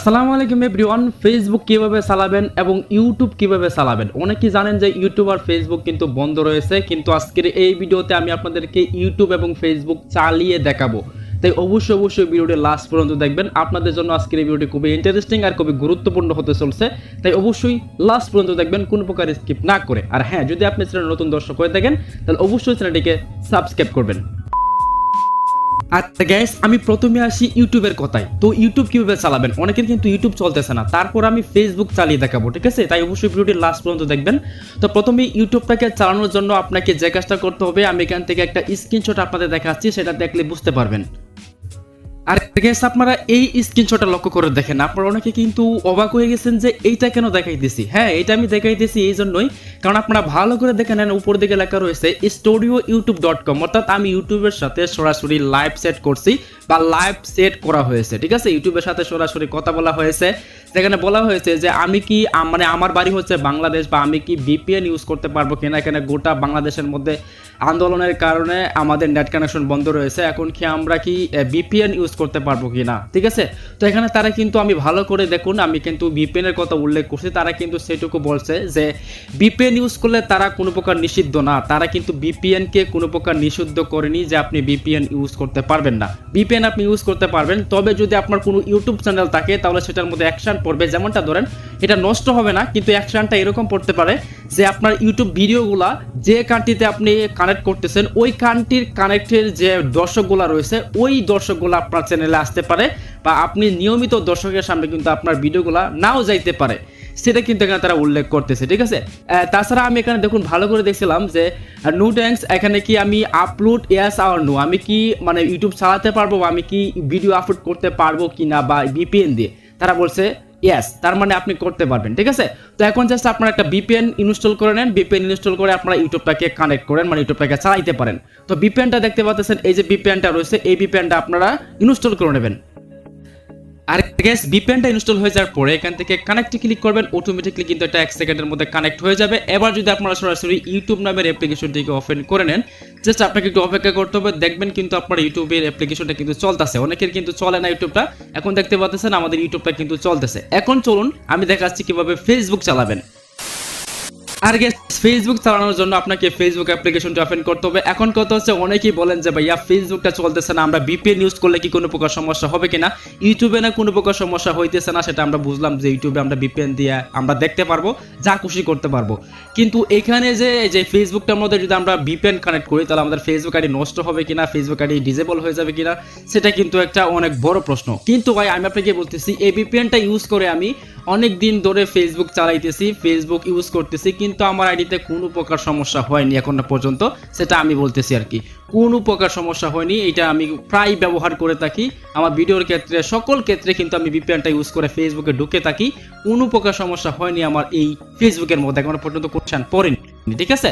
আসসালামু আলাইকুম everyone Facebook কীভাবে চালাবেন এবং ইউটিউব কীভাবে চালাবেন? অনেকেই জানেন যে ইউটিউব আর ফেসবুক কিন্তু বন্ধ রয়েছে, কিন্তু আজকের এই ভিডিওতে আমি আপনাদেরকে ইউটিউব এবং ফেসবুক চালিয়ে দেখাবো। তাই অবশ্যই অবশ্যই ভিডিওটি লাস্ট পর্যন্ত দেখবেন। আপনাদের জন্য আজকের এই ভিডিওটি খুবই ইন্টারেস্টিং আর খুবই গুরুত্বপূর্ণ হতে চলছে। তাই অবশ্যই লাস্ট পর্যন্ত দেখবেন, কোনো প্রকার স্কিপ না করে। আর হ্যাঁ যদি আপনি চ্যানেল নতুন দর্শক হয়ে থাকেন, তাহলে অবশ্যই চ্যানেলটিকে সাবস্ক্রাইব করবেন। আচ্ছা গ্যাস আমি প্রথমে আসি ইউটিউবের কথায়। তো ইউটিউব কীভাবে চালাবেন? অনেকের কিন্তু ইউটিউব চলতেছে না। তারপর আমি ফেসবুক চালিয়ে দেখাবো, ঠিক আছে? তাই অবশ্যই ভিডিওটি লাস্ট পর্যন্ত দেখবেন। তো প্রথমে ইউটিউবটাকে চালানোর জন্য আপনাকে যে কাজটা করতে হবে, আমি এখান থেকে একটা স্ক্রিনশট আপনাদের দেখাচ্ছি, সেটা দেখলে বুঝতে পারবেন। আর গ্যাস আপনারা এই স্ক্রিনশটটা লক্ষ্য করে দেখেন। আপনারা অনেকে কিন্তু অবাক হয়ে গেছেন যে এইটা কেন দেখাইতেছি? হ্যাঁ এটা আমি দেখাইতেছি এই জন্যই। কারণ আপনারা ভালো করে দেখে নেন, উপর দিকে লেখা রয়েছে স্টুডিও ইউটিউব ডট কম অর্থাৎ আমি ইউটিউবের সাথে সরাসরি লাইভ সেট করছি বা লাইভ সেট করা হয়েছে, ঠিক আছে? ইউটিউবের সাথে সরাসরি কথা বলা হয়েছে। সেখানে বলা হয়েছে যে আমি কি মানে আমার বাড়ি হচ্ছে বাংলাদেশ বা আমি কি বিপিএন ইউজ করতে পারব কিনা? এখানে গোটা বাংলাদেশের মধ্যে আন্দোলনের কারণে আমাদের নেট কানেকশন বন্ধ রয়েছে। এখন কি আমরা কি বিপিএন ইউজ করতে পারব কি না ঠিক আছে? তো এখানে তারা কিন্তু আমি ভালো করে দেখুন, আমি কিন্তু ভিপিএন এর কথা উল্লেখ করছি। তারা কিন্তু সেটুকু বলছে যে বিপিএন ইউজ করলে তারা কোনো প্রকার নিষিদ্ধ না। তারা কিন্তু ভিপিএন কে কোনো প্রকার নিষিদ্ধ করেনি যে আপনি বিপিএন ইউজ করতে পারবেন না। বিপিএন আপনি ইউজ করতে পারবেন। তবে যদি আপনার কোনো ইউটিউব চ্যানেল থাকে, তাহলে সেটার মধ্যে অ্যাকশন পড়বে। যেমনটা ধরেন এটা নষ্ট হবে না, কিন্তু অ্যাকশনটা এরকম পড়তে পারে যে আপনার ইউটিউব ভিডিওগুলা যে কান্ট্রিতে আপনি কানেক্ট করতেছেন, ওই কান্ট্রির কানেক্টের যে দর্শকগুলা রয়েছে, ওই দর্শকগুলো আপনার চ্যানেলে আসতে পারে বা আপনি নিয়মিত দর্শকের সামনে কিন্তু আপনার ভিডিওগুলা নাও যাইতে পারে। সেটা কিন্তু এখানে তারা উল্লেখ করতেছে, ঠিক আছে? তাছাড়া আমি এখানে দেখুন, ভালো করে দেখছিলাম যে নো ট্যাঙ্কস এখানে কি আমি আপলোড ইয়াস আওয়ার নো আমি কি মানে ইউটিউব চালাতে পারব বা আমি কি ভিডিও আপলোড করতে পারব কি না বা ভিপিএন দিয়ে? তারা বলছে ইয়েস তার মানে আপনি করতে পারবেন, ঠিক আছে? তো এখন জাস্ট আপনার একটা বিপিএন ইনস্টল করে নেন। বিপিএন ইনস্টল করে আপনারা ইউটিউবটাকে কানেক্ট করেন মানে ইউটিউবটাকে চালাইতে পারেন। তো বিপিএনটা দেখতে পাচ্ছেন, এই যে বিপিএনটা রয়েছে, এই বিপিএনটা আপনারা ইনস্টল করে নেবেন। আর গ্যাস ভিপিএনটা ইনস্টল হয়ে যাওয়ার পরে এখান থেকে কানেক্টে ক্লিক করবেন অটোমেটিকলি কিন্তু এটা এক সেকেন্ডের মধ্যে কানেক্ট হয়ে যাবে। এবার যদি আপনারা সরাসরি ইউটিউব নামের অ্যাপ্লিকেশনটিকে ওপেন করে নেন জাস্ট আপনাকে একটু অপেক্ষা করতে হবে। দেখবেন কিন্তু আপনার ইউটিউবের অ্যাপ্লিকেশনটা কিন্তু চলতেছে। অনেকের কিন্তু চলে না ইউটিউবটা এখন দেখতে পাচ্ছেন আমাদের ইউটিউবটা কিন্তু চলতেছে। এখন চলুন, আমি দেখাচ্ছি কীভাবে ফেসবুক চালাবেন। আর গ্যাস ফেসবুক চালানোর জন্য আপনাকে ফেসবুক অ্যাপ্লিকেশনটা ওপেন করতে হবে। এখন কথা হচ্ছে, অনেকেই বলেন যে, ভাইয়া ফেসবুকটা চলতেছে না, আমরা বিপিএন ইউজ করলে কি কোনো প্রকার সমস্যা হবে কিনা? ইউটিউবে না কোনো প্রকার সমস্যা হইতেছে না, সেটা আমরা বুঝলাম যে ইউটিউবে আমরা বিপিএন দিয়ে আমরা দেখতে পারব, যা খুশি করতে পারব। কিন্তু এখানে যে যে ফেসবুকটার মধ্যে যদি আমরা বিপিএন কানেক্ট করি, তাহলে আমাদের ফেসবুক আইডি নষ্ট হবে কিনা ফেসবুক আইডি ডিজেবল হয়ে যাবে কিনা, সেটা কিন্তু একটা অনেক বড় প্রশ্ন। কিন্তু ভাই, আমি আপনাকে বলতেছি, এই বিপিএনটা ইউজ করে আমি অনেক দিন ধরে ফেসবুক চালাইতেছি ফেসবুক ইউজ করতেছি, কিন্তু আমার আইডিতে কোনো প্রকার সমস্যা হয়নি এখনও পর্যন্ত, সেটা আমি বলতেছি আর কি। কোন প্রকার সমস্যা হয়নি, এটা আমি প্রায় ব্যবহার করে থাকি। আমার ভিডিওর ক্ষেত্রে, সকল ক্ষেত্রে কিন্তু আমি ভিপিএনটা ইউজ করে ফেসবুকে ঢুকে থাকি। কোনো প্রকার সমস্যা হয়নি আমার এই ফেসবুকের মধ্যে, এখনও পর্যন্ত কোশ্চেন পড়েনি। ঠিক আছে?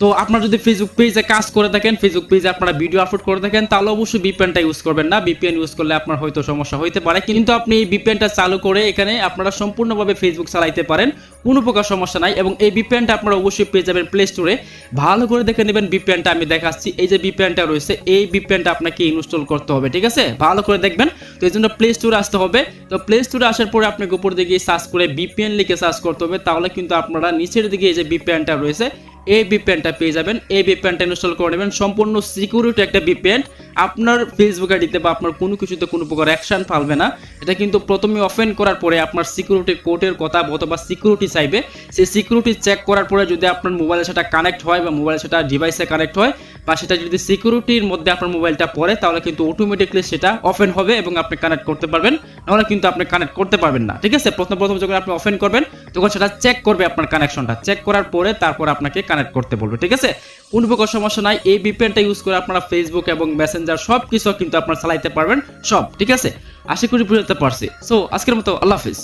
তো আপনারা যদি ফেসবুক পেজে কাজ করে থাকেন ফেসবুক পেজে আপনারা ভিডিও আপলোড করে থাকেন, তাহলে অবশ্যই ভিপিএনটা ইউজ করবেন না। ভিপিএন ইউজ করলে আপনার হয়তো সমস্যা হইতে পারে। কিন্তু আপনি এই ভিপিএনটা চালু করে এখানে আপনারা সম্পূর্ণভাবে ফেসবুক চালাইতে পারেন। কোনো প্রকার সমস্যা নাই। এবং এই ভিপিএনটা আপনারা অবশ্যই পেয়ে যাবেন প্লে স্টোরে ভালো করে দেখে নেবেন ভিপিএনটা আমি দেখাচ্ছি। এই যে ভিপিএনটা রয়েছে, এই ভিপিএনটা আপনাকে ইনস্টল করতে হবে, ঠিক আছে? ভালো করে দেখবেন। তো এই জন্য প্লে স্টোরে আসতে হবে। তো প্লে স্টোরে আসার পরে আপনাকে উপর দিকে সার্চ করে ভিপিএন লিখে সার্চ করতে হবে। তাহলে কিন্তু আপনারা নিচের দিকে এই যে ভিপিএনটা রয়েছে এই বিপেনটা পেয়ে যাবেন। এই বিপেনটা ইনস্টল করে নেবেন। সম্পূর্ণ সিকিউরিটি একটা ভিপিএন আপনার ফেসবুক আইডিতে বা আপনার কোনো কিছুতে কোনো প্রকার অ্যাকশন পালবে না। এটা কিন্তু প্রথমে ওপেন করার পরে আপনার সিকিউরিটি কোডের কথা অথবা সিকিউরিটি চাইবে। সেই সিকিউরিটি চেক করার পরে যদি আপনার মোবাইলে সেটা কানেক্ট হয় বা মোবাইলে সেটা ডিভাইসে কানেক্ট হয় বা সেটা যদি সিকিউরিটির মধ্যে আপনার মোবাইলটা পড়ে, তাহলে কিন্তু অটোমেটিকলি সেটা ওপেন হবে এবং আপনি কানেক্ট করতে পারবেন। নাহলে কিন্তু আপনি কানেক্ট করতে পারবেন না। ঠিক আছে? প্রথম প্রথম যখন আপনি ওপেন করবেন, তখন সেটা চেক করবে আপনার কানেকশনটা চেক করার পরে তারপর আপনাকে কানেক্ট করতে বলবে। ঠিক আছে? কোনো প্রকার সমস্যা নাই। এই ভিপিএনটা ইউজ করে আপনারা ফেসবুক এবং মেসেঞ্জার সব কিছু কিন্তু আপনারা চালাইতে পারবেন, সব, ঠিক আছে? আশা করি বুঝতে পারছি। সো আজকের মতো, আল্লাহ হাফিজ।